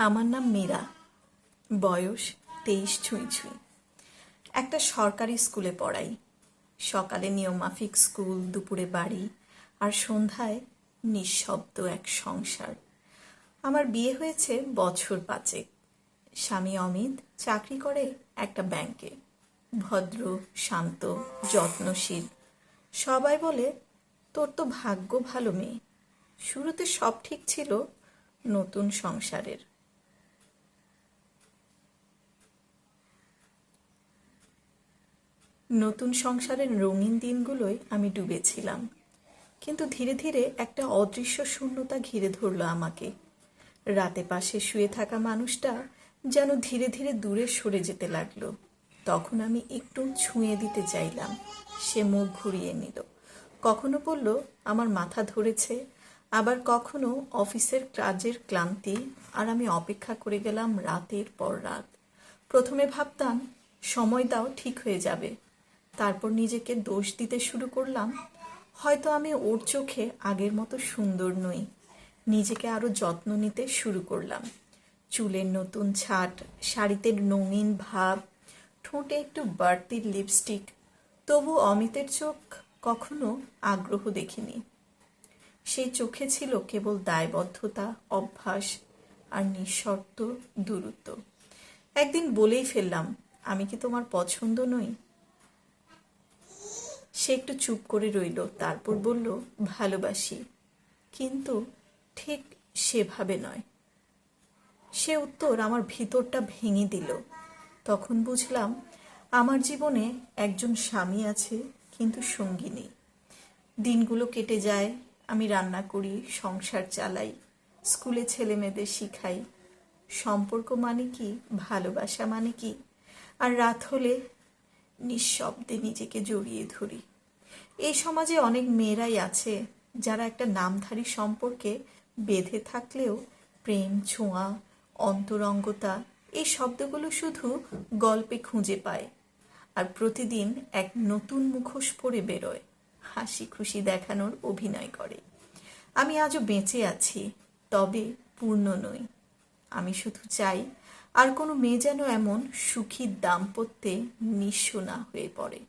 আমার নাম মীরা। বয়স তেইশ ছুঁই ছুঁই। একটা সরকারি স্কুলে পড়াই। সকালে নিয়মমাফিক স্কুল, দুপুরে বাড়ি আর সন্ধ্যায় নিঃশব্দ এক সংসার। আমার বিয়ে হয়েছে বছর পাঁচেক। স্বামী অমিত চাকরি করে একটা ব্যাংকে। ভদ্র, শান্ত, যত্নশীল। সবাই বলে, তোর তো ভাগ্য ভালো মেয়ে। শুরুতে সব ঠিক ছিল নতুন সংসারের। নতুন সংসারের রঙিন দিনগুলোয় আমি ডুবেছিলাম। কিন্তু ধীরে ধীরে একটা অদৃশ্য শূন্যতা ঘিরে ধরলো আমাকে। রাতে পাশে শুয়ে থাকা মানুষটা যেন ধীরে ধীরে দূরে সরে যেতে লাগল। তখন আমি একটু ছুঁয়ে দিতে চাইলাম। সে মুখ ঘুরিয়ে নিল। কখনো বলল, আমার মাথা ধরেছে। আবার কখনো, অফিসের কাজের ক্লান্তি। আর আমি অপেক্ষা করে গেলাম রাতের পর রাত। প্রথমে ভাবতাম, সময় দাও ঠিক হয়ে যাবে। তারপর নিজেকে দোষ দিতে শুরু করলাম, হয়তো আমি ওর চোখে আগের মতো সুন্দর নই। নিজেকে আরও যত্ন নিতে শুরু করলাম। চুলের নতুন ছাট, শাড়িতে রঙিন ভাব, ঠোঁটে একটু বাড়তি লিপস্টিক তবু অমিতের চোখ কখনো আগ্রহ দেখিনি। সেই চোখে ছিল কেবল দায়বদ্ধতা, অভ্যাস আর নিঃশর্ত দূরত্ব। একদিন বলেই ফেললাম, আমি কি তোমার পছন্দ নই? সে একটু চুপ করে রইল, তারপর বলল, ভালোবাসি। কিন্তু ঠিক সেভাবে নয়। সে উত্তর আমার ভিতরটা ভেঙে দিল। তখন বুঝলাম, আমার জীবনে একজন স্বামী আছে, কিন্তু সঙ্গী নেই। দিনগুলো কেটে যায়, আমি রান্না করি, সংসার চালাই, স্কুলে ছেলে মেয়েদের শিখাই। সম্পর্ক মানে কি? ভালোবাসা মানে কি? আর রাত হলে নিঃশব্দে নিজেকে জড়িয়ে ধরি। এই সমাজে অনেক মেয়েরাই আছে যারা একটা নামধারী সম্পর্কে বেঁধে থাকলেও প্রেম, ছোঁয়া, অন্তরঙ্গতা, এই শব্দগুলো শুধু গল্পে খুঁজে পায় আর প্রতিদিন এক নতুন মুখোশ পরে বেরোয়, হাসি খুশি দেখানোর অভিনয় করে। আমি আজও বেঁচে আছি, তবে পূর্ণ নই। আমি শুধু চাই আর কোনো মেয়ে যেন এমন সুখী দাম্পত্যে নিঃস্ব না হয়ে পড়ে।